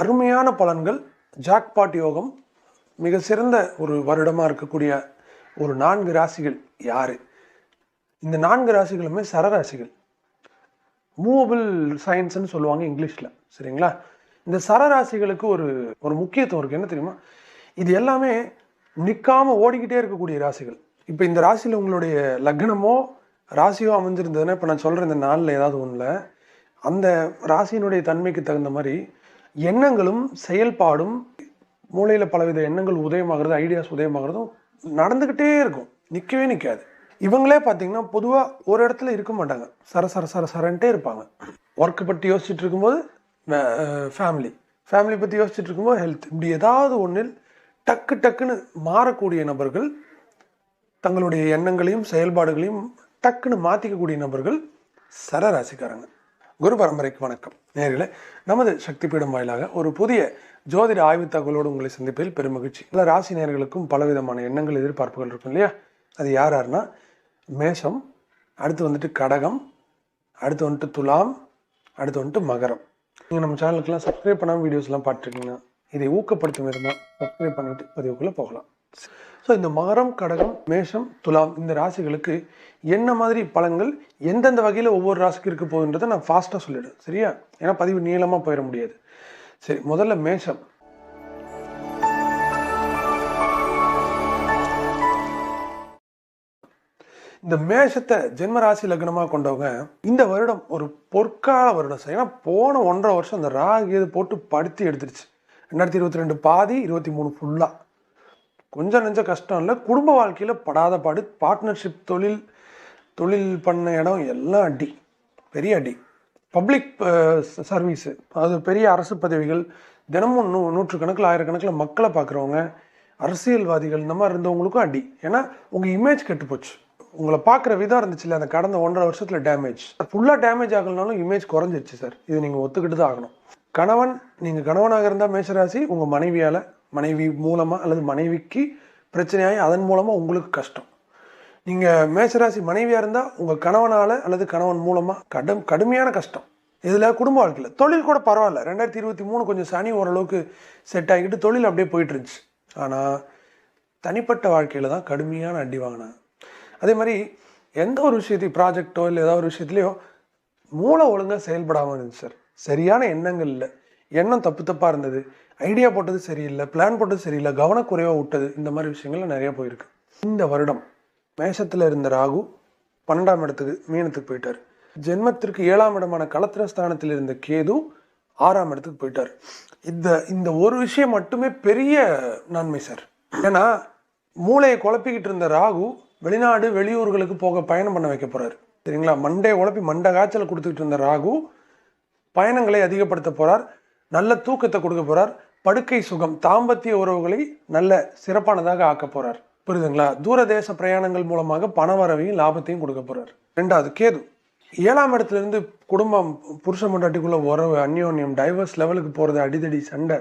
அருமையான பலன்கள். ஜாக்பாட் யோகம் மிக சிறந்த ஒரு வருடமாக இருக்கக்கூடிய ஒரு நான்கு ராசிகள் யார்? இந்த நான்கு ராசிகளுமே சரராசிகள். மூவபிள் சயின்ஸ்னு சொல்லுவாங்க இங்கிலீஷில். சரிங்களா? இந்த சரராசிகளுக்கு ஒரு ஒரு முக்கியத்துவம் இருக்குது என்ன தெரியுமா? இது எல்லாமே நிற்காமல் ஓடிக்கிட்டே இருக்கக்கூடிய ராசிகள். இப்போ இந்த ராசியில் உங்களுடைய லக்னமோ ராசியோ அமைஞ்சிருந்ததுன்னா இப்போ நான் சொல்கிற இந்த நாளில் ஏதாவது ஒன்றில் அந்த ராசியினுடைய தன்மைக்கு தகுந்த மாதிரி எண்ணங்களும் செயல்பாடும் மூளையில் பலவித எண்ணங்கள் உதயமாகிறது ஐடியாஸ் உதயமாகிறதும் நடந்துக்கிட்டே இருக்கும். நிற்கவே நிற்காது இவங்களே பார்த்தீங்கன்னா பொதுவாக ஒரு இடத்துல இருக்க மாட்டாங்க. சர சர சர சரன்ட்டே இருப்பாங்க. ஒர்க்கு பற்றி யோசிச்சுட்டு இருக்கும்போது ஃபேமிலி ஃபேமிலி பற்றி யோசிச்சுட்டு இருக்கும்போது ஹெல்த் இப்படி ஏதாவது ஒன்றில் டக்கு டக்குன்னு மாறக்கூடிய நபர்கள் தங்களுடைய எண்ணங்களையும் செயல்பாடுகளையும் டக்குன்னு மாற்றிக்கக்கூடிய நபர்கள் சரராசிக்காரங்க. குரு பரம்பரைக்கு வணக்கம். நேரில் நமது சக்தி பீடம் வாயிலாக ஒரு புதிய ஜோதிட ஆய்வு தகவலோடு உங்களை சந்திப்பதில் பெருமகிழ்ச்சி பல ராசி நேர்களுக்கும் பலவிதமான எண்ணங்கள் எதிர்பார்ப்புகள் இருக்கும் இல்லையா? அது யார் யாருன்னா மேஷம் அடுத்து வந்துட்டு கடகம் அடுத்து வந்துட்டு துலாம் அடுத்து வந்துட்டு மகரம். நீங்கள் நம்ம சேனலுக்கெல்லாம் சப்ஸ்கிரைப் பண்ணாமல் வீடியோஸ்லாம் பார்த்துருக்கீங்கன்னா இதை ஊக்கப்படுத்தும் விதமாக சப்ஸ்கிரைப் பண்ணிட்டு பதிவுக்குள்ளே போகலாம். ஸோ இந்த மகரம் கடகம் மேஷம் துலாம் இந்த ராசிகளுக்கு என்ன மாதிரி பலன்கள் எந்தெந்த வகையில் ஒவ்வொரு ராசிக்கு இருக்க போகுதுன்றதை நான் ஃபாஸ்ட்டாக சொல்லிவிடுவேன் சரியா? ஏன்னா பதிவு நீளமாக போயிட முடியாது. சரி முதல்ல மேஷம். இந்த மேஷத்தை ஜென்ம ராசி லக்னமாக கொண்டவங்க இந்த வருடம் ஒரு பொற்கால வருடம் சார். ஏன்னா போன ஒன்றரை வருஷம் அந்த ராகு இது போட்டு படுத்தி எடுத்துருச்சு. ரெண்டாயிரத்தி இருபத்தி ரெண்டு பாதி இருபத்தி மூணு ஃபுல்லாக கொஞ்சம் நெஞ்ச கஷ்டம் இல்லை குடும்ப வாழ்க்கையில் படாத பாடு பார்ட்னர்ஷிப் தொழில் தொழில் பண்ண இடம் எல்லாம் அடி பெரிய அடி. பப்ளிக் சர்வீஸு அது பெரிய அரசு பதவிகள் தினமும் நூ நூற்றுக்கணக்கில் ஆயிரக்கணக்கில் மக்களை பார்க்குறவங்க அரசியல்வாதிகள் இந்த மாதிரி இருந்தவங்களுக்கும் அடி. ஏன்னா உங்கள் இமேஜ் கெட்டு போச்சு. உங்களை பார்க்குற விதம் இருந்துச்சுல்ல அந்த கடந்த ஒன்றரை வருஷத்தில் டேமேஜ் ஃபுல்லாக டேமேஜ் ஆகலனாலும் இமேஜ் குறைஞ்சிருச்சு சார் இது நீங்கள் ஒத்துக்கிட்டு தான் ஆகணும். கணவன் நீங்கள் கணவனாக இருந்தால் மேஷராசி உங்கள் மனைவியால் மனைவி மூலமாக அல்லது மனைவிக்கு பிரச்சனையாகி அதன் மூலமாக உங்களுக்கு கஷ்டம். நீங்கள் மேஷராசி மனைவியாக இருந்தால் உங்கள் கணவனால் அல்லது கணவன் மூலமாக கடும் கடுமையான கஷ்டம். இதில் குடும்ப வாழ்க்கையில். தொழில் கூட பரவாயில்ல. ரெண்டாயிரத்தி இருபத்தி மூணு கொஞ்சம் சனி ஓரளவுக்கு செட் ஆகிக்கிட்டு தொழில் அப்படியே போயிட்டு இருந்துச்சு ஆனால் தனிப்பட்ட வாழ்க்கையில் தான் கடுமையான அடி வாங்கினேன். அதே மாதிரி எந்த ஒரு விஷயத்தையும் ப்ராஜெக்டோ இல்லை ஏதாவது ஒரு விஷயத்துலையோ மூளை ஒழுங்காக செயல்படாமல் இருந்துச்சு சார் சரியான எண்ணங்கள் இல்லை. எண்ணம் தப்பு தப்பாக இருந்தது. ஐடியா போட்டது சரியில்லை. பிளான் போட்டது சரியில்லை. கவனக்குறைவாக விட்டது. இந்த மாதிரி விஷயங்கள்லாம் நிறையா போயிருக்கு. இந்த வருடம் மேஷத்தில் இருந்த ராகு பன்னெண்டாம் இடத்துக்கு மீனத்துக்கு போயிட்டார். ஜென்மத்திற்கு ஏழாம் இடமான கலத்திரஸ்தானத்தில் இருந்த கேது ஆறாம் இடத்துக்கு போயிட்டார். இந்த இந்த ஒரு விஷயம் மட்டுமே பெரிய நன்மை சார். ஏன்னா மூளையை குழப்பிக்கிட்டு இருந்த ராகு வெளிநாடு வெளியூர்களுக்கு போக பயணம் பண்ண வைக்க போறாரு. சரிங்களா? மண்டே குழப்பி மண்டை காய்ச்சல் கொடுத்துக்கிட்டு இருந்த ராகு பயணங்களை அதிகப்படுத்த போகிறார் நல்ல தூக்கத்தை கொடுக்க போகிறார் படுக்கை சுகம் தாம்பத்திய உறவுகளை நல்ல சிறப்பானதாக ஆக்க போகிறார் புரியுதுங்களா? தூரதேச பிரயாணங்கள் மூலமாக பண வரவையும் லாபத்தையும் கொடுக்க போறார். ரெண்டாவது கேது. ஏழாம் இடத்துல இருந்து குடும்பம் புருஷ மண்டாட்டிக்குள்ளே உறவு அந்யோன்யம் டைவர்ஸ் லெவலுக்கு போகிறது அடிதடி சண்டை.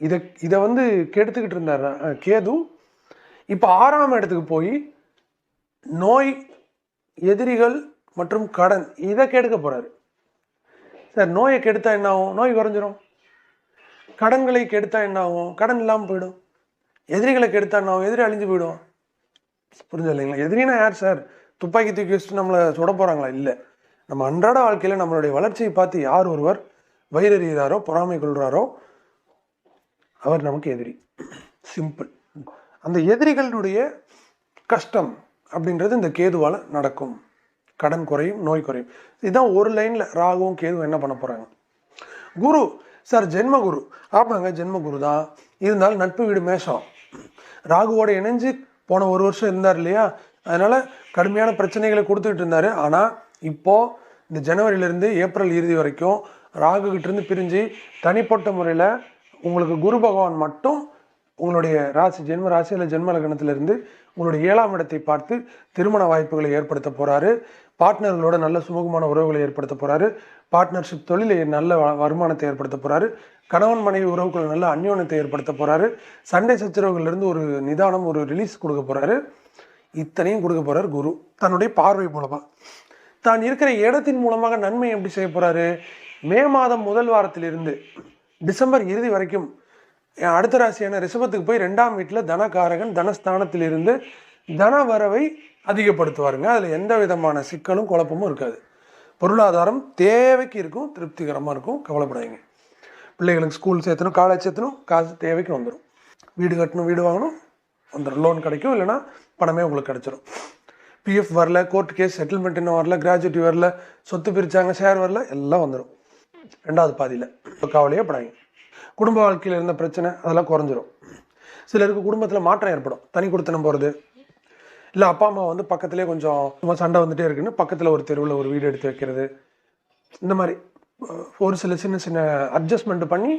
இதை இதை வந்து கெடுத்துக்கிட்டு இருந்தார்? கேது. இப்போ ஆறாம் இடத்துக்கு போய் நோய் எதிரிகள் மற்றும் கடன் இதை கெடுக்க போகிறாரு சார் நோயை கெடுத்தா என்ன ஆகும் நோய் குறைஞ்சிரும். கடன்களை கெடுத்தா என்ன ஆகும் கடன் இல்லாமல் போயிடும். எதிரிகளை கெடுத்தா அவன் எதிரி அழிஞ்சு போயிடும் புரிஞ்சு இல்லைங்களா எதிரினா யார் சார்? துப்பாக்கி தூக்கி வச்சுட்டு நம்மளை சுட போகிறாங்களா இல்லை. நம்ம அன்றாட வாழ்க்கையில் நம்மளுடைய வளர்ச்சியை பார்த்து யார் ஒருவர் வயிறறிகிறாரோ பொறாமை கொள்கிறாரோ அவர் நமக்கு எதிரி. சிம்பிள் அந்த எதிரிகளுடைய கஷ்டம் அப்படின்றது இந்த கேதுவால் நடக்கும். கடன் குறையும் நோய் குறையும். இதுதான் ஒரு லைனில் ராகுவும் கேதுவும் என்ன பண்ண போகிறாங்க குரு. சார் ஜென்ம குரு ஆமாங்க ஜென்மகுரு தான். இருந்தாலும் நட்பு வீடு மேஷம். ராகுவோட இணைஞ்சு போன ஒரு வருஷம் இருந்தார் இல்லையா? அதனால் கடுமையான பிரச்சனைகளை கொடுத்துக்கிட்டு இருந்தார். ஆனால் இப்போது இந்த ஜனவரியிலேருந்து ஏப்ரல் இறுதி வரைக்கும் ராகு பிரிஞ்சு தனிப்பட்ட முறையில் உங்களுக்கு குரு பகவான் மட்டும் உங்களுடைய ராசி ஜென்ம ராசி இல்லை ஜென்ம லக்னத்திலிருந்து உங்களுடைய ஏழாம் இடத்தை பார்த்து திருமண வாய்ப்புகளை ஏற்படுத்த போகிறாரு பார்ட்னர்களோட நல்ல சுமூகமான உறவுகளை ஏற்படுத்த போகிறாரு பார்ட்னர்ஷிப் தொழிலை நல்ல வ- வருமானத்தை ஏற்படுத்த போகிறாரு கணவன் மனைவி உறவுக்குள்ள நல்ல அந்யோன்யத்தை ஏற்படுத்த போகிறாரு சண்டை சச்சரவுகள்ல இருந்து ஒரு நிதானம் ஒரு ரிலீஸ் கொடுக்க போகிறாரு இத்தனையும் கொடுக்க போகிறார் குரு. தன்னுடைய பார்வை மூலமாக தான் இருக்கிற இடத்தின் மூலமாக நன்மை எப்படி செய்ய போகிறாரு மே மாதம் முதல் வாரத்திலிருந்து டிசம்பர் இறுதி வரைக்கும் அடுத்த ராசியான ரிஷபத்துக்கு போய் ரெண்டாம் வீட்டில் தனகாரகன் தனஸ்தானத்திலிருந்து தன வரவை அதிகப்படுத்துவாருங்க. அதில் எந்த விதமான சிக்கலும் குழப்பமும் இருக்காது. பொருளாதாரம் தேவைக்கு இருக்கும் திருப்திகரமாக இருக்கும் கவலைப்படாதீங்க. பிள்ளைகளுக்கு ஸ்கூல் சேர்த்தணும் காலேஜ் சேர்த்தணும் காசு தேவைக்கு வந்துடும் வீடு கட்டணும் வீடு வாங்கணும் வந்துடும் லோன் கிடைக்கும் இல்லைன்னா பணமே உங்களுக்கு கிடச்சிரும். பிஎஃப் வரல கோர்ட் கேஸ் செட்டில்மெண்ட் இன்னும் வரல கிராஜுவேட்டி வரல சொத்து பிரித்தாங்க ஷேர் வரல எல்லாம் வந்துடும் ரெண்டாவது பாதியில். இப்போ கவலையே படாங்க குடும்ப வாழ்க்கையில் இருந்த பிரச்சனை அதெல்லாம் குறைஞ்சிரும். சிலருக்கு குடும்பத்தில் மாற்றம் ஏற்படும். தனி கொடுத்தனம் போகிறது இல்லை அப்பா அம்மா வந்து பக்கத்துலேயே கொஞ்சம் சும்மா சண்டை வந்துட்டே இருக்குன்னு பக்கத்தில் ஒரு தெருவில் ஒரு வீடு எடுத்து வைக்கிறது. இந்த மாதிரி ஒரு சில சின்ன சின்ன அட்ஜஸ்ட்மெண்ட் பண்ணி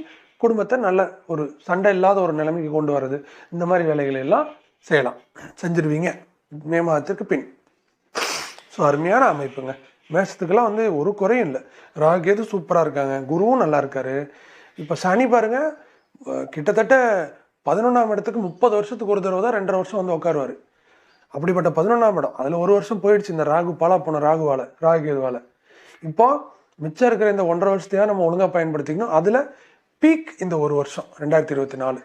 குடும்பத்தை நல்ல ஒரு சண்டை இல்லாத ஒரு நிலைமைக்கு கொண்டு வர்றது. இந்த மாதிரி வேலைகளை எல்லாம் செய்யலாம். செஞ்சிருவீங்க. மே மாதத்திற்கு பின். ஸோ அருமையான அமைப்புங்க. மேஷத்துக்கெல்லாம் வந்து ஒரு குறையும் இல்லை. ராகேது சூப்பராக இருக்காங்க. குருவும் நல்லா இருக்காரு. இப்போ சனி பாருங்க கிட்டத்தட்ட பதினொன்றாம் இடத்துக்கு முப்பது வருஷத்துக்கு ஒரு தடவை தான் ரெண்டரை வருஷம் வந்து உட்காருவார் அப்படிப்பட்ட பதினொன்றாம் இடம் அதில் ஒரு வருஷம் போயிடுச்சு இந்த ராகு பாலா போன ராகுவால ராகுகேதுவால இப்போ மிச்சம் இருக்கிற இந்த ஒன்றரை வருஷத்தையாக நம்ம ஒழுங்காக பயன்படுத்திக்கணும். அதில் பீக் இந்த ஒரு வருஷம் ரெண்டாயிரத்தி இருபத்தி நாலு.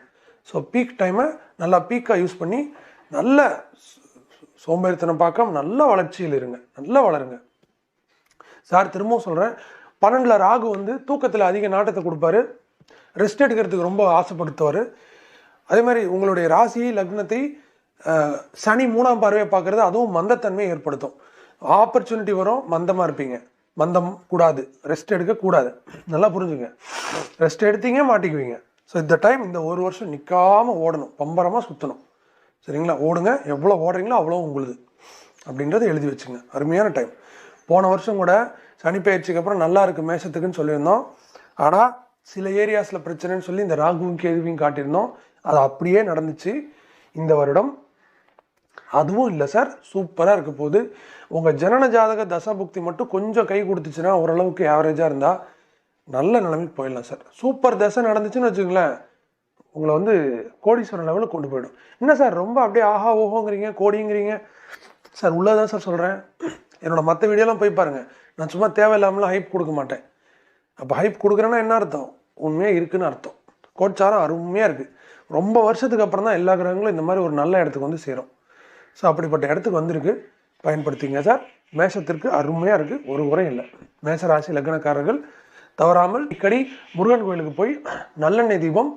ஸோ பீக் டைமை நல்லா பீக்காக யூஸ் பண்ணி நல்ல சோம்பேறித்தனம் பார்க்காம நல்ல வளர்ச்சியில் இருங்க. நல்லா வளருங்க. சார் திரும்பவும் சொல்கிறேன் பன்னெண்டில் ராகு வந்து தூக்கத்தில் அதிக நாட்டத்தை கொடுப்பாரு. ரெஸ்ட் எடுக்கிறதுக்கு ரொம்ப ஆசைப்படுத்துவார். அதே மாதிரி உங்களுடைய ராசி லக்னத்தை சனி மூணாம் பார்வையை பார்க்குறது அதுவும் மந்தத்தன்மையை ஏற்படுத்தும். ஆப்பர்ச்சுனிட்டி வரும் மந்தமாக இருப்பீங்க. மந்தம் கூடாது. ரெஸ்ட் எடுக்கக்கூடாது நல்லா புரிஞ்சுங்க. ரெஸ்ட் எடுத்தீங்க மாட்டிக்குவீங்க. ஸோ இந்த டைம் இந்த ஒரு வருஷம் நிற்காமல் ஓடணும். பம்பரமாக சுற்றணும் சரிங்களா? ஓடுங்க. எவ்வளோ ஓடுறீங்களோ அவ்வளோ உங்களுது. அப்படின்றத எழுதி வச்சுங்க. அருமையான டைம் போன வருஷம் கூட சனி பயிற்சிக்கு அப்புறம் நல்லா இருக்குது மேஷத்துக்குன்னு சொல்லியிருந்தோம். ஆனால் சில ஏரியாஸில் பிரச்சனைன்னு சொல்லி இந்த ராகுவும் கேதுவையும் காட்டியிருந்தோம். அது அப்படியே நடந்துச்சு. இந்த வருடம் அதுவும் இல்லை சார். சூப்பராக இருக்க போகுது உங்கள் ஜனன ஜாதக தசாபுக்தி மட்டும் கொஞ்சம் கை கொடுத்துச்சுன்னா ஓரளவுக்கு ஆவரேஜாக இருந்தால் நல்ல நிலைமைக்கு போயிடலாம் சார். சூப்பர் தசை நடந்துச்சுன்னு வச்சுங்களேன் உங்களை வந்து கோடீஸ்வரன் லெவலுக்கு கொண்டு போயிடும். என்ன சார்? ரொம்ப அப்படியே ஆஹா ஓஹோங்கிறீங்க கோடிங்கிறீங்க. சார் உள்ளதான் சார் சொல்கிறேன் என்னோடய மற்ற வீடியோலாம் போய் பாருங்கள் நான் சும்மா தேவையில்லாமலாம் ஹைப் கொடுக்க மாட்டேன். அப்போ ஹைப் கொடுக்குறேன்னா என்ன அர்த்தம்? உண்மையாக இருக்குதுன்னு அர்த்தம். கோட்சாரம் அருமையாக இருக்குது ரொம்ப வருஷத்துக்கு அப்புறம் தான் எல்லா கிரகங்களும் இந்த மாதிரி ஒரு நல்ல இடத்துக்கு வந்து சேரும். ஸோ அப்படிப்பட்ட இடத்துக்கு வந்திருக்கு. பயன்படுத்திங்க சார் மேஷத்திற்கு அருமையாக இருக்குது ஒரு குறையும் இல்லை. மேஷராசி லக்னக்காரர்கள் தவறாமல் இக்கடி முருகன் கோயிலுக்கு போய் நல்லெண்ணெய் தீபம்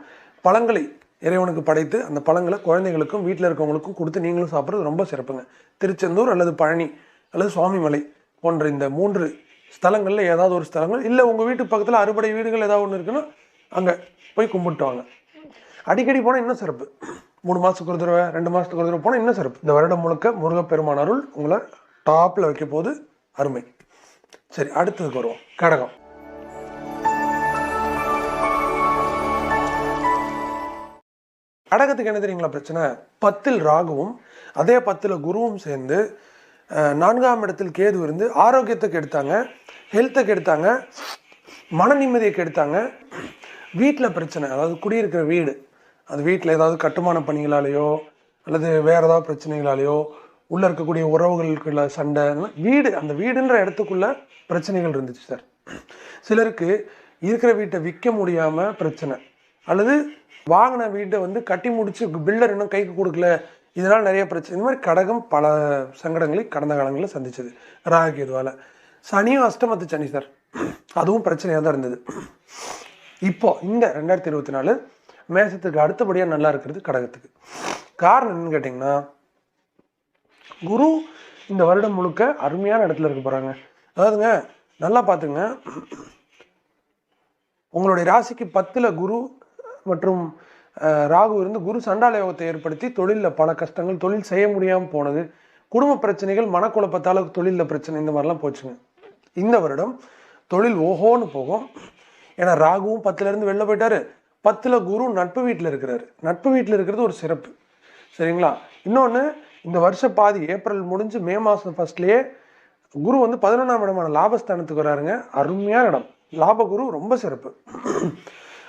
பழங்களை இறைவனுக்கு படைத்து அந்த பழங்களை குழந்தைகளுக்கும் வீட்டில் இருக்கவங்களுக்கும் கொடுத்து நீங்களும் சாப்பிட்றது ரொம்ப சிறப்புங்க. திருச்செந்தூர் அல்லது பழனி அல்லது சுவாமிமலை போன்ற இந்த மூன்று ஸ்தலங்களில் ஏதாவது ஒரு ஸ்தலங்கள் இல்லை உங்கள் வீட்டு பக்கத்தில் அறுபடை வீடுகள் ஏதாவது ஒன்று இருக்குன்னா அங்கே போய் கும்பிட்டு வாங்க அடிக்கடி போனால் இன்னும் சிறப்பு. மூணு மாதத்துக்கு ஒரு தடவை ரெண்டு மாதத்துக்கு ஒரு தடவை போனால் இன்னும் சிறப்பு. இந்த வருடம் முழுக்க முருகப்பெருமான் அருள் உங்களை டாப்பில் வைக்க போது அருமை. சரி அடுத்ததுக்கு வருவோம். கடகம். கடகத்துக்கு என்ன தெரியுங்களா பிரச்சனை? பத்தில் ராகுவும் அதே பத்தில் குருவும் சேர்ந்து நான்காம் இடத்தில் கேது இருந்து ஆரோக்கியத்தை கெடுத்தாங்க ஹெல்த்தை கெடுத்தாங்க மன நிம்மதியை கெடுத்தாங்க. வீட்டில் பிரச்சனை அதாவது குடியிருக்கிற வீடு அது வீட்டில் ஏதாவது கட்டுமான பணிகளாலேயோ அல்லது வேறு ஏதாவது பிரச்சனைகளாலேயோ உள்ளே இருக்கக்கூடிய உறவுகளுக்குள்ள சண்டை வீடு அந்த வீடுன்ற இடத்துக்குள்ள பிரச்சனைகள் இருந்துச்சு சார். சிலருக்கு இருக்கிற வீட்டை விற்க முடியாமல் பிரச்சனை அல்லது வாங்கின வீட்டை வந்து கட்டி முடித்து பில்டர் இன்னும் கைக்கு கொடுக்கல இதனால் நிறைய பிரச்சனை. இந்த மாதிரி கடகம் பல சங்கடங்களை கடந்த காலங்களில் சந்திச்சது. ராகு இதுவால் சனியும் அஷ்டமத்து சனி சார். அதுவும் பிரச்சனையாக தான் இருந்தது. இப்போ இந்த ரெண்டாயிரத்தி இருபத்தி நாலு மேசத்துக்கு அடுத்தபடியாக நல்லா இருக்கிறது கடகத்துக்கு. காரணம் என்னன்னு கேட்டிங்கன்னா குரு இந்த வருடம் முழுக்க அருமையான இடத்துல இருக்க போகிறாங்க அதாவதுங்க நல்லா பார்த்துங்க. உங்களுடைய ராசிக்கு பத்தில் குரு மற்றும் ராகு இருந்து குரு சண்டால யோகத்தை ஏற்படுத்தி தொழிலில் பல கஷ்டங்கள் தொழில் செய்ய முடியாமல் போனது. குடும்ப பிரச்சனைகள் மனக்குழப்பத்தால் தொழிலில் பிரச்சனை இந்த மாதிரிலாம் போச்சுங்க. இந்த வருடம் தொழில் ஓஹோன்னு போகும். ஏன்னா ராகுவும் பத்துலேருந்து வெளில போயிட்டாரு. பத்தில் குரு நட்பு வீட்டில் இருக்கிறாரு. நட்பு வீட்டில் இருக்கிறது ஒரு சிறப்பு. சரிங்களா? இன்னொன்று இந்த வருஷ பாதி ஏப்ரல் முடிஞ்சு மே மாதம் ஃபர்ஸ்ட்லேயே குரு வந்து பதினொன்றாம் இடமான லாபஸ்தானத்துக்கு வராருங்க. அருமையான இடம். லாபகுரு ரொம்ப சிறப்பு.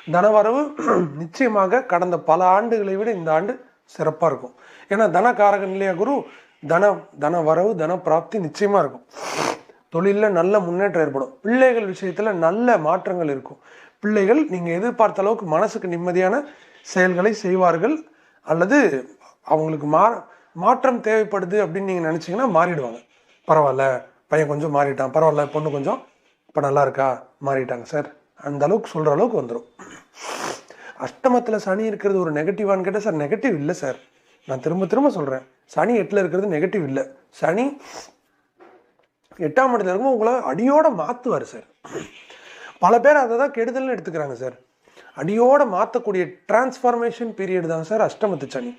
தனவரவு நிச்சயமாக கடந்த பல ஆண்டுகளை விட இந்த ஆண்டு சிறப்பாக இருக்கும். ஏன்னா தனகாரகன் இல்லையா குரு? தன தன வரவு தன பிராப்தி நிச்சயமாக இருக்கும். தொழிலில் நல்ல முன்னேற்றம் ஏற்படும். பிள்ளைகள் விஷயத்தில் நல்ல மாற்றங்கள் இருக்கும். பிள்ளைகள் நீங்கள் எதிர்பார்த்த அளவுக்கு மனசுக்கு நிம்மதியான செயல்களை செய்வார்கள். அல்லது அவங்களுக்கு மா மாற்றம் தேவைப்படுது அப்படின்னு நீங்கள் நினச்சிங்கன்னா மாறிடுவாங்க. பரவாயில்ல பையன் கொஞ்சம் மாறிட்டான். பரவாயில்ல பொண்ணு கொஞ்சம் இப்போ நல்லா இருக்கா? மாறிட்டாங்க சார். அந்த அளவுக்கு சொல்கிற அளவுக்கு வந்துடும் அஷ்டமத்தில் சனி இருக்கிறது ஒரு நெகட்டிவான்னு கேட்டால் சார் நெகட்டிவ் இல்லை சார். நான் திரும்ப திரும்ப சொல்கிறேன் சனி எட்டில் இருக்கிறது நெகட்டிவ் இல்லை. சனி எட்டாம் இடத்துல இருக்கும் உங்களை அடியோட மாற்றுவார் சார். பல பேர் அதை தான் கெடுதல்னு எடுத்துக்கிறாங்க சார். அடியோட மாற்றக்கூடிய டிரான்ஸ்ஃபார்மேஷன் பீரியட் தான் சார் அஷ்டமத்து சனி.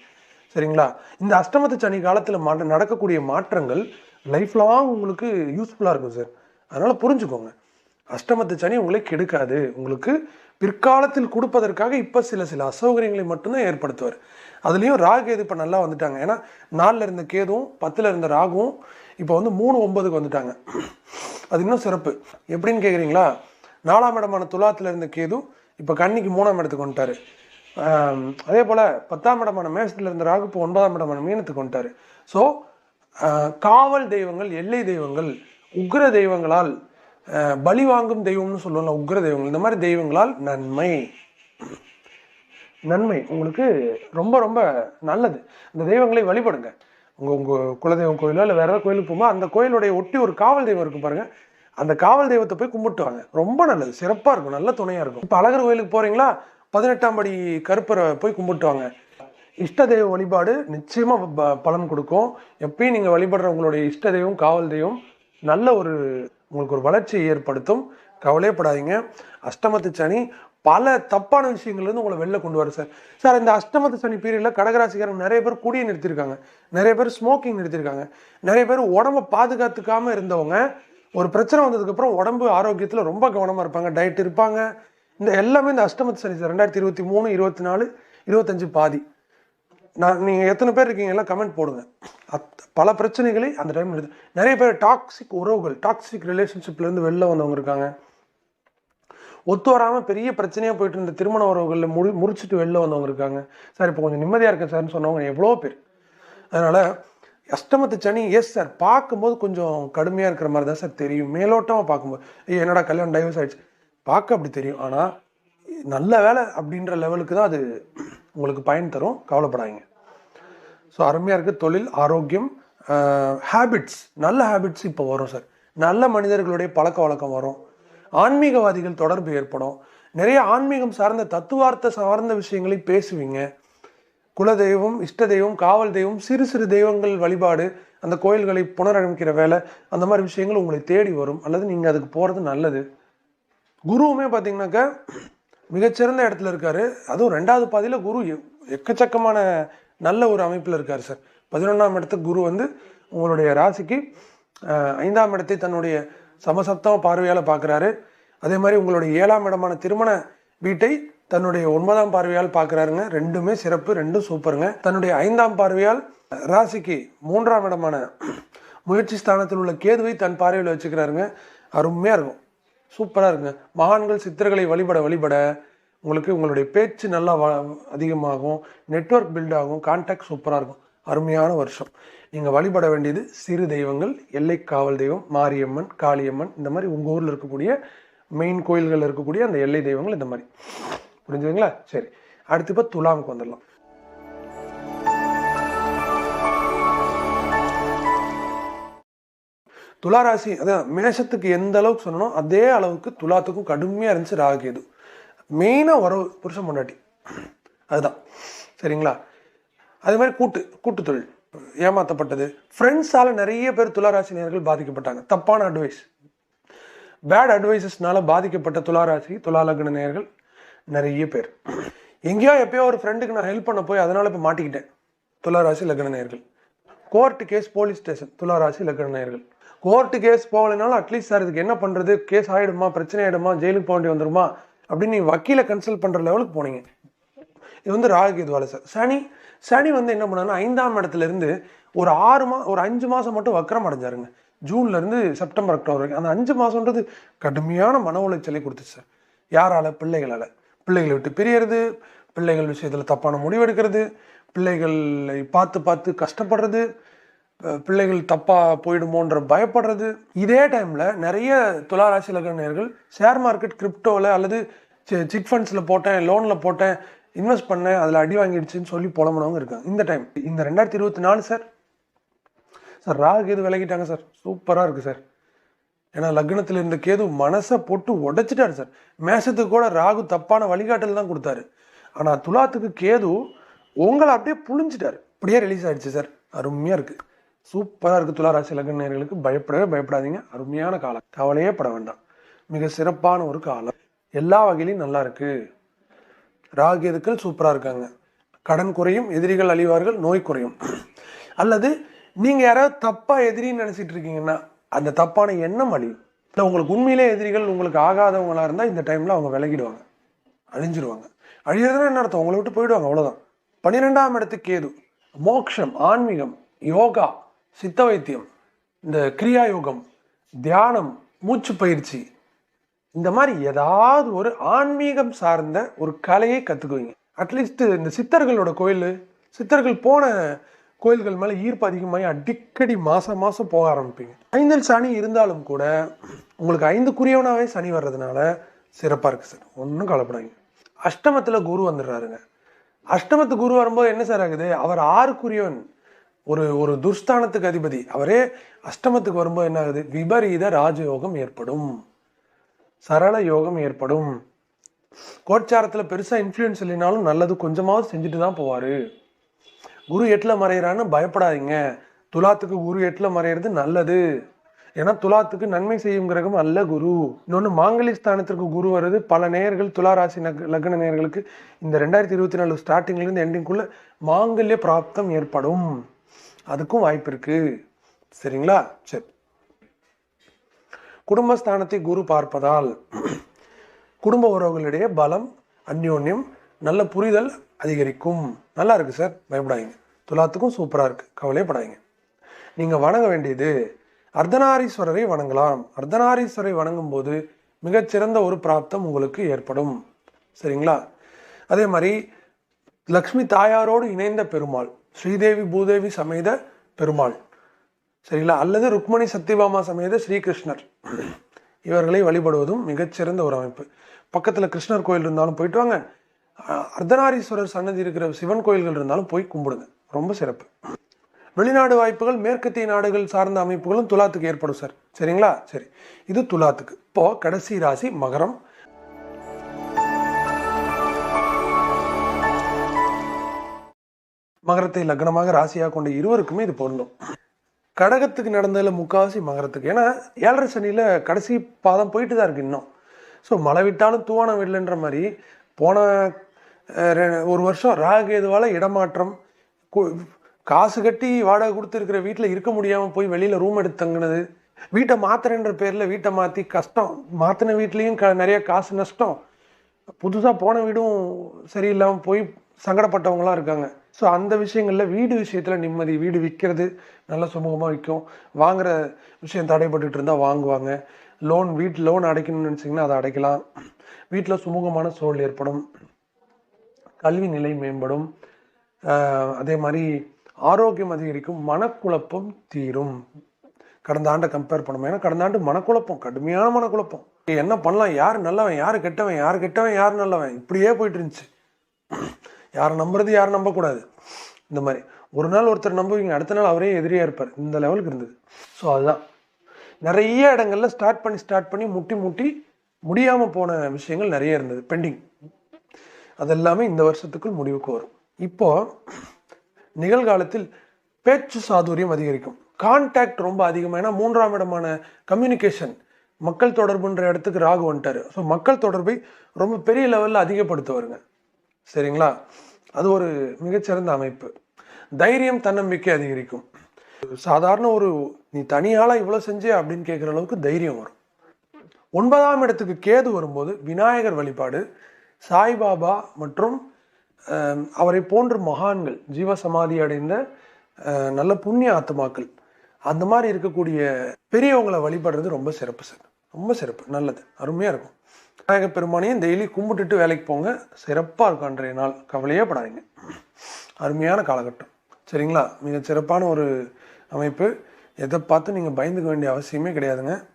சரிங்களா? இந்த அஷ்டமத்து சனி காலத்தில் மா நடக்கக்கூடிய மாற்றங்கள் லைஃப் லாங் உங்களுக்கு யூஸ்ஃபுல்லாக இருக்கும் சார். அதனால் புரிஞ்சுக்கோங்க. அஷ்டமத்து சனி உங்களை கெடுக்காது. உங்களுக்கு பிற்காலத்தில் கொடுப்பதற்காக இப்போ சில சில அசௌகரியங்களை மட்டும்தான் ஏற்படுத்துவார். அதுலேயும் ராகு கேது இப்போ நல்லா வந்துட்டாங்க. ஏன்னா நாலில் இருந்த கேதுவும் பத்தில் இருந்த ராகுவும் இப்போ வந்து மூணு ஒன்பதுக்கு வந்துட்டாங்க. அது இன்னும் சிறப்பு. எப்படின்னு கேட்குறீங்களா நாலாம் இடமான துலாத்தில் இருந்த கேது இப்போ கன்னிக்கு மூணாம் இடத்துக்கு வந்துட்டார். அதே போல் பத்தாம் இடமான மேஷத்தில் இருந்த ராகு இப்போ ஒன்பதாம் இடமான மீனத்துக்கு வந்துட்டாரு. ஸோ காவல் தெய்வங்கள் எல்லை தெய்வங்கள் உக்ர தெய்வங்களால் பலி வாங்கும் தெய்வம்னு சொல்லுவோம்ல உக்ர தெய்வங்கள். இந்த மாதிரி தெய்வங்களால் நன்மை. நன்மை உங்களுக்கு ரொம்ப ரொம்ப நல்லது. இந்த தெய்வங்களை வழிபடுங்க. உங்கள் உங்கள் குலதெய்வம் கோயிலோ இல்லை வேறு ஏதாவது கோயிலுக்கு போகும்போது அந்த கோயிலுடைய ஒட்டி ஒரு காவல் தெய்வம் இருக்கும் பாருங்கள் அந்த காவல் தெய்வத்தை போய் கும்பிட்டுவாங்க ரொம்ப நல்லது. சிறப்பாக இருக்கும். நல்ல துணையாக இருக்கும். இப்போ அழகர் கோயிலுக்கு போகிறீங்களா பதினெட்டாம் படி கருப்பரை போய் கும்பிட்டுவாங்க இஷ்ட தெய்வ வழிபாடு நிச்சயமாக ப- பலன் கொடுக்கும். எப்பயும் நீங்கள் வழிபடுற உங்களுடைய இஷ்ட தெய்வம் காவல் தெய்வம் நல்ல ஒரு உங்களுக்கு ஒரு வளர்ச்சியை ஏற்படுத்தும். கவலையப்படாதீங்க. அஷ்டமத்து சனி பல தப்பான விஷயங்கள்லேருந்து உங்களை வெளில கொண்டு வர சார். சார் இந்த அஷ்டமத்து சனி பீரியடில் கடகராசிக்காரங்க நிறைய பேர் குடியை நிறுத்தியிருக்காங்க நிறைய பேர் ஸ்மோக்கிங் நிறுத்தியிருக்காங்க நிறைய பேர் உடம்ப பாதுகாத்துக்காமல் இருந்தவங்க ஒரு பிரச்சனை வந்ததுக்கப்புறம் உடம்பு ஆரோக்கியத்தில் ரொம்ப கவனமாக இருப்பாங்க. டயட் இருப்பாங்க. இந்த எல்லாமே இந்த அஷ்டமத்து சனி சார் ரெண்டாயிரத்தி இருபத்தி மூணு இருபத்தி நாலு இருபத்தஞ்சு பாதி. நான் நீங்கள் எத்தனை பேர் இருக்கீங்க எல்லாம் கமெண்ட் போடுங்க. அத் பல பிரச்சனைகளை அந்த டைம் எடுத்து நிறைய பேர் டாக்ஸிக் உறவுகள் டாக்ஸிக் ரிலேஷன்ஷிப்லேருந்து வெளில வந்தவங்க இருக்காங்க. ஒத்து வராமல் பெரிய பிரச்சனையாக போயிட்டு இருந்த திருமண உறவுகளில் முடி முறிச்சிட்டு வெளில வந்தவங்க இருக்காங்க. சார் இப்போ கொஞ்சம் நிம்மதியாக இருக்கேன் சார்னு சொன்னவங்க எவ்வளோ பேர். அதனால் அஷ்டமத்து சனி எஸ் சார் பார்க்கும்போது கொஞ்சம் கடுமையாக இருக்கிற மாதிரி தான் சார் தெரியும். மேலோட்டமாக பார்க்கும்போது ஐயோ என்னடா கல்யாணம் டைவர்ஸ் ஆயிடுச்சு? பார்க்க அப்படி தெரியும். ஆனால் நல்ல வேலை அப்படின்ற லெவலுக்கு தான் அது உங்களுக்கு பயன் தரும். கவலைப்படாதீங்க. ஸோ அருமையாக இருக்குது தொழில் ஆரோக்கியம் ஹேபிட்ஸ் நல்ல ஹேபிட்ஸ் இப்போ வரும் சார் நல்ல மனிதர்களுடைய பழக்க வழக்கம் வரும். ஆன்மீகவாதிகள் தொடர்பு ஏற்படும். நிறைய ஆன்மீகம் சார்ந்த தத்துவார்த்த சார்ந்த விஷயங்களை பேசுவீங்க. குலதெய்வம் இஷ்ட தெய்வம் காவல் தெய்வம் சிறு சிறு தெய்வங்கள் வழிபாடு அந்த கோயில்களை புனரமைக்கிற வேலை அந்த மாதிரி விஷயங்கள் உங்களை தேடி வரும். அல்லது நீங்கள் அதுக்கு போகிறது நல்லது. குருவுமே பார்த்தீங்கன்னாக்கா மிகச்சிறந்த இடத்துல இருக்காரு. அதுவும் ரெண்டாவது பாதியில் குரு எக்கச்சக்கமான நல்ல ஒரு அமைப்பில் இருக்கார் சார். பதினொன்றாம் இடத்துக்கு குரு வந்து உங்களுடைய ராசிக்கு ஐந்தாம் இடத்தை தன்னுடைய சமசப்தம பார்வையால் பார்க்குறாரு அதே மாதிரி உங்களுடைய ஏழாம் இடமான திருமண வீட்டை தன்னுடைய ஒன்பதாம் பார்வையால் பார்க்குறாருங்க ரெண்டுமே சிறப்பு ரெண்டும் சூப்பருங்க. தன்னுடைய ஐந்தாம் பார்வையால் ராசிக்கு மூன்றாம் இடமான முயற்சி ஸ்தானத்தில் உள்ள கேதுவை தன் பார்வையில் வச்சுக்கிறாருங்க. அருமையாக இருக்கும். சூப்பராக இருக்குங்க மகான்கள் சித்தர்களை வழிபட வழிபட உங்களுக்கு உங்களுடைய பேச்சு நல்லா வ அதிகமாகும். நெட்வொர்க் பில்ட் ஆகும். கான்டாக்ட் சூப்பராக இருக்கும். அருமையான வருஷம். நீங்கள் வழிபட வேண்டியது சிறு தெய்வங்கள் எல்லை காவல் தெய்வம் மாரியம்மன் காளியம்மன் இந்த மாதிரி உங்கள் ஊரில் இருக்கக்கூடிய மெயின் கோயில்களில் இருக்கக்கூடிய அந்த எல்லை தெய்வங்கள் இந்த மாதிரி. புரிஞ்சுதுங்களா? சரி. அடுத்து இப்போ துலாமுக்கு வந்துடலாம். துளாராசி அதான் மேஷத்துக்கு எந்த அளவுக்கு சொன்னனோ அதே அளவுக்கு துலாத்துக்கும் கடுமையாக இருந்துச்சு ராகேது மெயினாக உறவு புருஷன் பொண்டாட்டி. அதுதான். சரிங்களா? அது மாதிரி கூட்டு கூட்டு தொழில். ஏமாற்றப்பட்டது ஃப்ரெண்ட்ஸால் நிறைய பேர் துளாராசினியர்கள் பாதிக்கப்பட்டாங்க. தப்பான அட்வைஸ் பேட் அட்வைசஸ்னால பாதிக்கப்பட்ட துளாராசி துலா லக்ன நேயர்கள் நிறைய பேர். எங்கேயோ எப்பயோ ஒரு ஃப்ரெண்டுக்கு நான் ஹெல்ப் பண்ண போய் அதனால் இப்போ மாட்டிக்கிட்டேன். துளாராசி லக்ன நேயர்கள். கோர்ட்டு கேஸ் போலீஸ் ஸ்டேஷன் துளாராசி லக்ன நேயர்கள். கோர்ட்டு கேஸ் போகலைனாலும் அட்லீஸ்ட் சார் இதுக்கு என்ன பண்ணுறது கேஸ் ஆகிடுமா பிரச்சனை ஆகிடுமா ஜெயிலுக்கு போக வேண்டி வந்துருமா? அப்படின்னு நீ வக்கீலை கன்சல்ட் பண்ணுற லெவலுக்கு போனீங்க. இது வந்து ராகுகேதுவால சார் சனி சனி வந்து என்ன பண்ணாருன்னா ஐந்தாம் இடத்துல இருந்து ஒரு ஆறு மா ஒரு அஞ்சு மாதம் மட்டும் வக்கரம் அடைஞ்சாருங்க. ஜூன்லேருந்து செப்டம்பர் அக்டோபர் வரைக்கும். அந்த அஞ்சு மாதம்ன்றது கடுமையான மன உளைச்சலை கொடுத்துச்சு சார் யாரால? பிள்ளைகளால். பிள்ளைகளை விட்டு பிரியறது பிள்ளைகள் விஷயத்தில் தப்பான முடிவெடுக்கிறது பிள்ளைகளை பார்த்து பார்த்து கஷ்டப்படுறது பிள்ளைகள் தப்பாக போயிடுமோன்ற பயப்படுறது. இதே டைமில் நிறைய துளாராசி லக்னர்கள் ஷேர் மார்க்கெட் கிரிப்டோவில் அல்லது சிட் ஃபண்ட்ஸில் போட்டேன் லோனில் போட்டேன் இன்வெஸ்ட் பண்ணேன் அதில் அடி வாங்கிடுச்சுன்னு சொல்லி புலம்புனவங்க இருக்காங்க. இந்த டைம் இந்த ரெண்டாயிரத்தி இருபத்தி நாலு சார் சார் ராகு கேது விலகிட்டாங்க சார் சூப்பராக இருக்குது சார் ஏன்னா லக்னத்தில் இருந்த கேது மனசை போட்டு உடைச்சிட்டாரு சார் மேசத்துக்கு கூட ராகு தப்பான வழிகாட்டல் தான் கொடுத்தாரு. ஆனால் துலாத்துக்கு கேது உங்களை அப்படியே புழிஞ்சிட்டாரு. அப்படியே ரிலீஸ் ஆகிடுச்சு சார் அருமையாக இருக்குது சூப்பராக இருக்குது துளாராசி லக்ன பயப்படவே பயப்படாதீங்க. அருமையான காலம். கவலையே பட வேண்டாம். மிக சிறப்பான ஒரு காலம். எல்லா வகையிலையும் நல்லா இருக்குது ராகேதுக்கள் சூப்பராக இருக்காங்க. கடன் குறையும் எதிரிகள் அழிவார்கள் நோய் குறையும். அல்லது நீங்கள் யாராவது தப்பாக எதிரின்னு நினச்சிட்டு இருக்கீங்கன்னா அந்த தப்பான எண்ணம் அழியும். இல்லை உங்களுக்கு உண்மையிலே எதிரிகள் உங்களுக்கு ஆகாதவங்களா இருந்தால் இந்த டைமில் அவங்க விலகிடுவாங்க. அழிஞ்சிருவாங்க. அழியறதுன்னா என்ன அர்த்தம்? உங்களை விட்டு போயிடுவாங்க அவ்வளோதான் பன்னிரெண்டாம் இடத்துக்கு கேது. மோக்ஷம் ஆன்மீகம் யோகா சித்த வைத்தியம் இந்த கிரியா யோகம் தியானம் மூச்சு பயிற்சி இந்த மாதிரி ஏதாவது ஒரு ஆன்மீகம் சார்ந்த ஒரு கலையை கற்றுக்குவீங்க அட்லீஸ்ட் இந்த சித்தர்களோட கோயில் சித்தர்கள் போன கோயில்கள் மேலே ஈர்ப்பு அதிகமாகி அடிக்கடி மாதம் மாதம் போக ஆரம்பிப்பீங்க. ஐந்தில் சனி இருந்தாலும் கூட உங்களுக்கு ஐந்துக்குரியவனாவே சனி வர்றதுனால சிறப்பாக இருக்குது சார். ஒன்றும் கவலைப்படாதீங்க. அஷ்டமத்தில் குரு வந்துடுறாருங்க. அஷ்டமத்து குரு வரும்போது என்ன சார் ஆகுது? அவர் ஆறுக்குரியவன். ஒரு ஒரு துர்ஸ்தானத்துக்கு அதிபதி. அவரே அஷ்டமத்துக்கு வரும்போது என்ன ஆகுது? விபரீத ராஜயோகம் ஏற்படும். சரள யோகம் ஏற்படும். கோட்சாரத்தில் பெருசாக இன்ஃப்ளூயன்ஸ் இல்லைனாலும் நல்லது கொஞ்சமாவது செஞ்சுட்டு தான் போவார். குரு எட்டில் மறையிறான்னு பயப்படாதீங்க. துலாத்துக்கு குரு எட்டில் மறையிறது நல்லது. ஏன்னா துலாத்துக்கு நன்மை செய்யும் கிரகம் அல்ல குரு. இன்னொன்று மாங்கலி ஸ்தானத்திற்கு குரு வருது பல நேயர்கள் துலா ராசி நக- லக்ன நேயர்களுக்கு இந்த ரெண்டாயிரத்தி இருபத்தி நாலு ஸ்டார்டிங்லேருந்து எண்டிங்குள்ளே மாங்கல்ய பிராப்தம் ஏற்படும். அதுக்கும் வாய்ப்பு இருக்கு. சரிங்களா? சரி. குடும்பஸ்தானத்தை குரு பார்ப்பதால் குடும்ப உறவுகளிடையே பலம் அந்யோன்யம் நல்ல புரிதல் அதிகரிக்கும். நல்லா இருக்கு சார். பயப்படாதீங்க. துலாத்துக்கும் சூப்பராக இருக்கு. கவலையப்படாதீங்க. நீங்கள் வணங்க வேண்டியது அர்த்தநாரீஸ்வரரை வணங்கலாம். அர்த்தநாரீஸ்வரரை வணங்கும் போது மிகச்சிறந்த ஒரு பிராப்தம் உங்களுக்கு ஏற்படும். சரிங்களா? அதே மாதிரி லக்ஷ்மி தாயாரோடு இணைந்த பெருமாள். ஸ்ரீதேவி பூதேவி சமேத பெருமாள். சரிங்களா? அல்லது ருக்மணி சத்தியபாமா சமேத ஸ்ரீகிருஷ்ணர். இவர்களை வழிபடுவதும் மிகச்சிறந்த ஒரு அமைப்பு. பக்கத்தில் கிருஷ்ணர் கோயில் இருந்தாலும் போயிட்டு வாங்க. அர்த்தநாரீஸ்வரர் சன்னதி இருக்கிற சிவன் கோயில்கள் இருந்தாலும் போய் கும்பிடுங்க. ரொம்ப சிறப்பு. வெளிநாடு வாய்ப்புகள் மேற்கத்திய நாடுகள் சார்ந்த அமைப்புகளும் துலாத்துக்கு ஏற்படும் சார். சரிங்களா? சரி. இது துலாத்துக்கு. இப்போது கடைசி ராசி மகரம். மகரத்தை லக்னமாக ராசியாக கொண்ட இருவருக்குமே இது பொருந்தும். கடகத்துக்கு நடந்ததில் முக்காவாசி மகரத்துக்கு. ஏன்னா ஏழரை சனியில் கடைசி பாதம் போயிட்டு தான் இருக்கு இன்னும். ஸோ மழை விட்டாலும் தூவானம் விடலன்ற மாதிரி போன ரெ- ஒரு வருஷம் ராகேதுவால் இடமாற்றம் காசு கட்டி வாடகை கொடுத்துருக்கிற வீட்டில் இருக்க முடியாமல் போய் வெளியில் ரூம் எடுத்து தங்கினது வீட்டை மாத்துறேன்ற பேரில் வீட்டை மாற்றி கஷ்டம். மாற்றின வீட்லேயும் க நிறைய காசு நஷ்டம். புதுசாக போன வீடும் சரியில்லாமல் போய் சங்கடப்பட்டவங்களாம் இருக்காங்க. ஸோ அந்த விஷயங்களில் வீடு விஷயத்தில் நிம்மதி வீடு விற்கிறது நல்லா சுமூகமாக விற்கும் வாங்குற விஷயம் தடைப்பட்டுட்டு இருந்தால் வாங்குவாங்க. லோன் வீட்டு லோன் அடைக்கணும்னு நினச்சிங்கன்னா அதை அடைக்கலாம். வீட்டில் சுமூகமான சூழல் ஏற்படும். கல்வி நிலை மேம்படும். அதே மாதிரி ஆரோக்கியம் அதிகரிக்கும். மனக்குழப்பம் தீரும். கடந்த ஆண்டை கம்பேர் பண்ணும்? ஏன்னா கடந்த ஆண்டு மனக்குழப்பம் கடுமையான மனக்குழப்பம். என்ன பண்ணலாம்? யார் நல்லவன்? யார் கெட்டவன்? யார் கெட்டவன்? யார் நல்லவன்? இப்படியே போயிட்டு இருந்துச்சு. யாரை நம்புறது யாரை நம்பக்கூடாது. இந்த மாதிரி. ஒரு நாள் ஒருத்தர் நம்புவீங்க அடுத்த நாள் அவரே எதிரியாக இருப்பார். இந்த லெவலுக்கு இருந்தது. ஸோ அதுதான். நிறைய இடங்கள்ல ஸ்டார்ட் பண்ணி ஸ்டார்ட் பண்ணி முட்டி முட்டி முடியாமல் போன விஷயங்கள் நிறைய இருந்தது. பெண்டிங் அதெல்லாமே இந்த வருஷத்துக்குள் முடிவுக்கு வரும். இப்போது நிகழ்காலத்தில் பேச்சு சாதுரியம் அதிகரிக்கும். கான்டாக்ட் ரொம்ப அதிகமாக ஏன்னா மூன்றாம் இடமான கம்யூனிகேஷன் மக்கள் தொடர்புன்ற இடத்துக்கு ராகு வந்துட்டாரு. ஸோ மக்கள் தொடர்பை ரொம்ப பெரிய லெவலில் அதிகப்படுத்துவாருங்க. சரிங்களா? அது ஒரு மிகச்சிறந்த அமைப்பு. தைரியம் தன்னம்பிக்கை அதிகரிக்கும். சாதாரண ஒரு நீ தனியாளாக இவ்வளோ செஞ்சே? அப்படின்னு கேட்குற அளவுக்கு தைரியம் வரும். ஒன்பதாம் இடத்துக்கு கேது வரும்போது விநாயகர் வழிபாடு சாய்பாபா மற்றும் அவரை போன்ற மகான்கள் ஜீவசமாதி அடைந்த நல்ல புண்ணிய ஆத்மாக்கள் அந்த மாதிரி இருக்கக்கூடிய பெரியவங்களை வழிபடுறது ரொம்ப சிறப்பு சார். ரொம்ப சிறப்பு. நல்லது. அருமையாக இருக்கும். விநாயகர் பெருமானையும் டெய்லி கும்பிட்டுட்டு வேலைக்கு போங்க. சிறப்பாக இருக்கும் அன்றைய நாள். கவலையே படாதீங்க. அருமையான காலகட்டம். சரிங்களா? மிக சிறப்பான ஒரு அமைப்பு. எதை பார்த்து நீங்கள் பயந்துக்க வேண்டிய அவசியமே கிடையாதுங்க.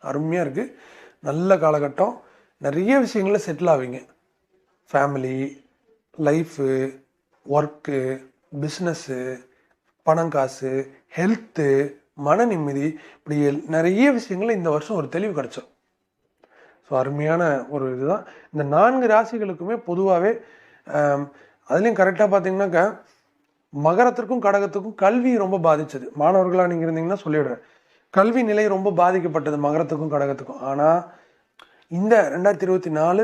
அருமையாக இருக்குது நல்ல காலகட்டம். நிறைய விஷயங்களில் செட்டில் ஆவீங்க. ஃபேமிலி லைஃபு ஒர்க்கு பிஸ்னஸ்ஸு பணம் காசு ஹெல்த்து மன நிம்மதி. இப்படி எல்- நிறைய விஷயங்களில் இந்த வருஷம் ஒரு தெளிவு கிடச்சோம். ஸோ அருமையான ஒரு இதுதான். இந்த நான்கு ராசிகளுக்குமே பொதுவாகவே அதுலேயும் கரெக்டாக பார்த்தீங்கன்னாக்கா மகரத்திற்கும் கடகத்துக்கும் கல்வி ரொம்ப பாதித்தது மாணவர்களாக நீங்கள் இருந்தீங்கன்னா சொல்லிவிடுறேன் கல்வி நிலை ரொம்ப பாதிக்கப்பட்டது மகரத்துக்கும் கடகத்துக்கும். ஆனால் இந்த ரெண்டாயிரத்தி இருபத்தி நாலு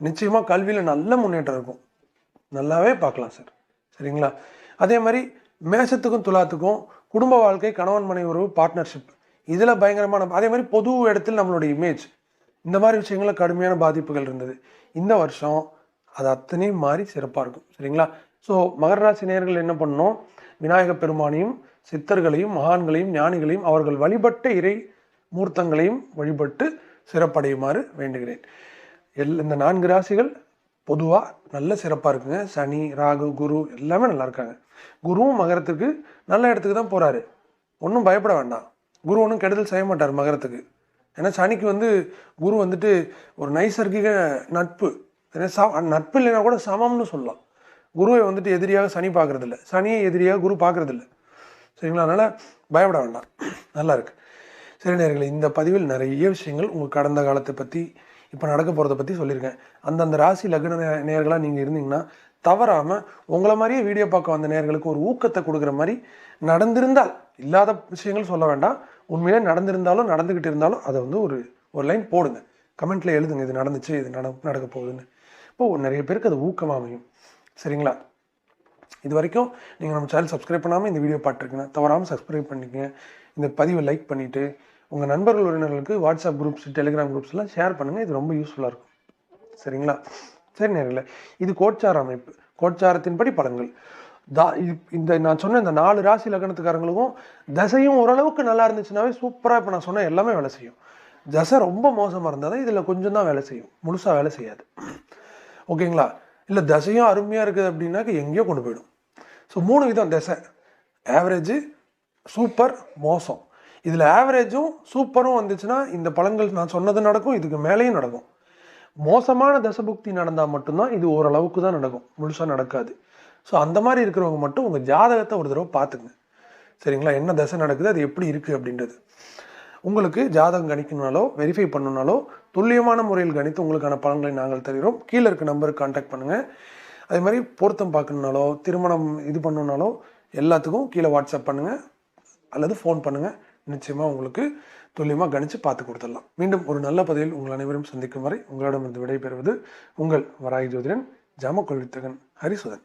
நிச்சயமாக கல்வியில் நல்ல முன்னேற்றம் இருக்கும். நல்லாவே பார்க்கலாம் சார். சரிங்களா? அதே மாதிரி மேஷத்துக்கும் துலாத்துக்கும் குடும்ப வாழ்க்கை கணவன் மனைவி உறவு பார்ட்னர்ஷிப் இதில் பயங்கரமான அதே மாதிரி பொது இடத்தில் நம்மளுடைய இமேஜ் இந்த மாதிரி விஷயங்களில் கடுமையான பாதிப்புகள் இருந்தது. இந்த வருஷம் அது அத்தனையும் மாறி சிறப்பாக இருக்கும். சரிங்களா? ஸோ மகர ராசி நேர்கள் என்ன பண்ணோம் விநாயக பெருமானையும் சித்தர்களையும் மகான்களையும் ஞானிகளையும் அவர்கள் வழிபட்ட இறை மூர்த்தங்களையும் வழிபட்டு சிறப்படையுமாறு வேண்டுகிறேன். எல் இந்த நான்கு ராசிகள் பொதுவாக நல்ல சிறப்பாக இருக்குங்க. சனி ராகு குரு எல்லாமே நல்லா இருக்காங்க. குருவும் மகரத்துக்கு நல்ல இடத்துக்கு தான் போகிறாரு ஒன்றும் பயப்பட வேண்டாம். குரு ஒன்றும் கெடுதல் செய்ய மாட்டார் மகரத்துக்கு. ஏன்னா சனிக்கு வந்து குரு வந்துட்டு ஒரு நைசர்கிக நட்பு. ஏன்னா ச நட்பு இல்லைன்னா கூட சமம்னு சொல்லலாம். குருவை வந்துட்டு எதிரியாக சனி பார்க்குறதில்ல. சனியை எதிரியாக குரு பார்க்குறதில்ல. சரிங்களா? அதனால் பயப்பட வேண்டாம். நல்லா இருக்குது சரி நேர்களை இந்த பதிவில் நிறைய விஷயங்கள் உங்கள் கடந்த காலத்தை பற்றி இப்போ நடக்க போகிறத பற்றி சொல்லியிருக்கேன். அந்தந்த ராசி லக்ன நே- நேர்களாக நீங்கள் இருந்தீங்கன்னா தவறாமல் உங்களை மாதிரியே வீடியோ பார்க்க வந்த நேர்களுக்கு ஒரு ஊக்கத்தை கொடுக்குற மாதிரி நடந்திருந்தால் இல்லாத விஷயங்கள் சொல்ல வேண்டாம். உண்மையிலே நடந்திருந்தாலும் நடந்துக்கிட்டு இருந்தாலும் அதை வந்து ஒரு ஒரு லைன் போடுங்க. கமெண்ட்டில் எழுதுங்க இது நடந்துச்சு இது நட நடக்க போகுதுன்னு. இப்போது நிறைய பேருக்கு அது ஊக்கமாக அமையும். சரிங்களா? இது வரைக்கும் நீங்கள் நம்ம சேனல் சப்ஸ்கிரைப் பண்ணாமல் இந்த வீடியோ பார்த்துருக்கீங்கன்னா தவறாமல் சப்ஸ்கிரைப் பண்ணிக்கங்க. இந்த பதிவை லைக் பண்ணிவிட்டு உங்கள் நண்பர்கள் உறவினர்களுக்கு வாட்ஸ்அப் குரூப்ஸ் டெலிகிராம் குரூப்ஸ்லாம் ஷேர் பண்ணுங்கள் இது ரொம்ப யூஸ்ஃபுல்லாக இருக்கும். சரிங்களா? சரி நேரில் இது கோச்சார அமைப்பு. கோட்சாரத்தின்படி பலன்கள். தா இந்த நான் சொன்ன இந்த நாலு ராசி லக்னத்துக்காரங்களுக்கும் தசையும் ஓரளவுக்கு நல்லா இருந்துச்சுனாவே சூப்பராக இப்போ நான் சொன்ன எல்லாமே வேலை செய்யும். தசை ரொம்ப மோசமாக இருந்தால் தான் இதில் கொஞ்சம் தான் வேலை செய்யும். முழுசாக வேலை செய்யாது. ஓகேங்களா? இல்லை தசையும் அருமையாக இருக்குது அப்படின்னாக்க எங்கேயோ கொண்டு போயிடும். ஸோ மூணு விதம் தசை. ஆவரேஜு சூப்பர் மோசம். இதில் ஆவரேஜும் சூப்பரும் வந்துச்சுன்னா இந்த பழங்கள் நான் சொன்னது நடக்கும் இதுக்கு மேலேயும் நடக்கும். மோசமான தசபுக்தி நடந்தால் மட்டும்தான் இது ஓரளவுக்கு தான் நடக்கும். முழுசாக நடக்காது. ஸோ அந்த மாதிரி இருக்கிறவங்க மட்டும் உங்கள் ஜாதகத்தை ஒரு தடவை பார்த்துங்க சரிங்களா? என்ன தசை நடக்குது அது எப்படி இருக்குது அப்படின்றது. உங்களுக்கு ஜாதகம் கணிக்கணுனாலோ வெரிஃபை பண்ணணுனாலோ துல்லியமான முறையில் கணித்து உங்களுக்கான பலன்களை நாங்கள் தருகிறோம். கீழே இருக்க நம்பருக்கு காண்டாக்ட் பண்ணுங்கள் அதே மாதிரி பொருத்தம் பார்க்கணுனாலோ திருமணம் இது பண்ணணுனாலோ எல்லாத்துக்கும் கீழே வாட்ஸ்அப் பண்ணுங்கள் அல்லது ஃபோன் பண்ணுங்கள் நிச்சயமாக உங்களுக்கு துல்லியமாக கணித்து பார்த்து கொடுத்துடலாம். மீண்டும் ஒரு நல்ல பதிவில் உங்கள் அனைவரும் சந்திக்கும் வரை உங்களிடமிருந்து விடைபெறுவது உங்கள் வராகி ஜோதிடன் ஜாமக்கொள்வித்தகன் ஹரிசுதன்.